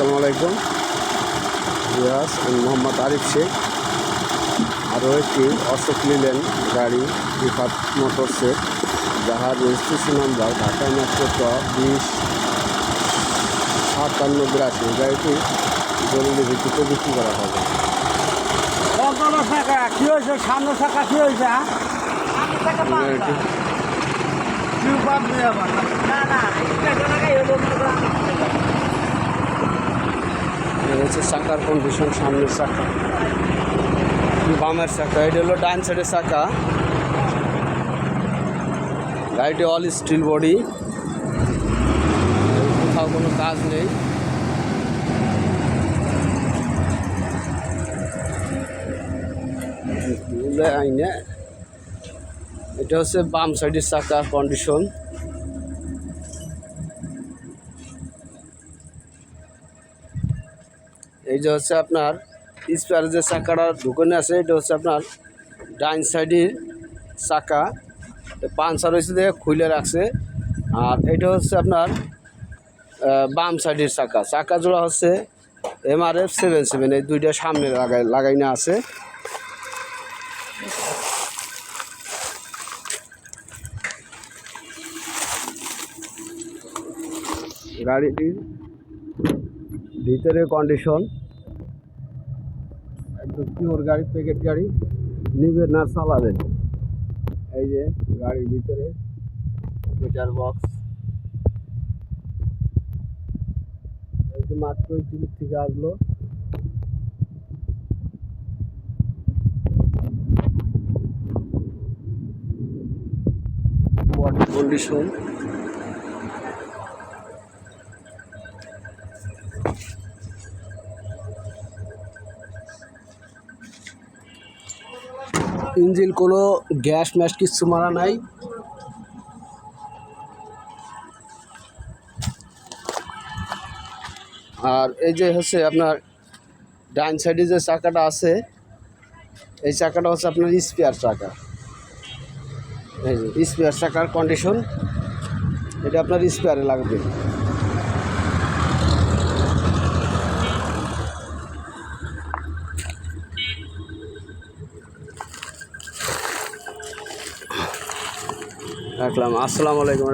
আসসালামু আলাইকুম। রিয়াজ আমি মোহাম্মদ আরিফ শেখ। আরও একটি অশোক লিলেন গাড়ি রিফাত মোটরসের যাহার রেজিস্ট্রেশন নাম্বার ঢাকা মেট্রো ক বিশ সাতান্ন বিরাশি। গাড়িটি জরুরি ভিত্তিতে বিক্রি করা হবে। কি হয়েছে? সামনে টাকা কি হয়েছে হ্যাঁ? হচ্ছে চাকার কন্ডিশন সামনের চাকা। বামের চাকা, এটা হলো ডান সাইডের চাকা। গাড়িটি অল স্টিল বডি কোথাও কোনো কাজ নেই। এটা হচ্ছে বাম সাইডের চাকা কন্ডিশন এই যে হচ্ছে আপনার স্পেয়ার যে চাকাটা ঢুকানো আছে, এটা হচ্ছে আপনার ডাইন সাইডের চাকা। পাঞ্চার হয়েছে দেখে খুলে রাখছে। আর এটা হচ্ছে আপনার বাম সাইডের চাকা। চাকা জোড়া হচ্ছে এমআরএফ সেভেন সেভেন এই দুইটা সামনে লাগাই লাগাইনা আছে। গাড়িটির ভিতরে কন্ডিশন একদম পিওর গাড়ি প্যাকেট গাড়ি, নিবে না চালাবেন এই যে গাড়ির ভিতরে মিটার বক্স এই যে মাত্রই টিভির থেকে আসলো। কন্ডিশন ইঞ্জিন কোনো গ্যাস ম্যাস কিছু মারা নাই। আর এই যে হচ্ছে আপনার ডাইন সাইডে যে চাকাটা আছে, এই চাকাটা হচ্ছে আপনার স্পেয়ার চাকা। এই যে স্পেয়ার চাকার কন্ডিশন এটা আপনার স্পেয়ারে লাগবে। রাখলাম। আসসালামু আলাইকুম।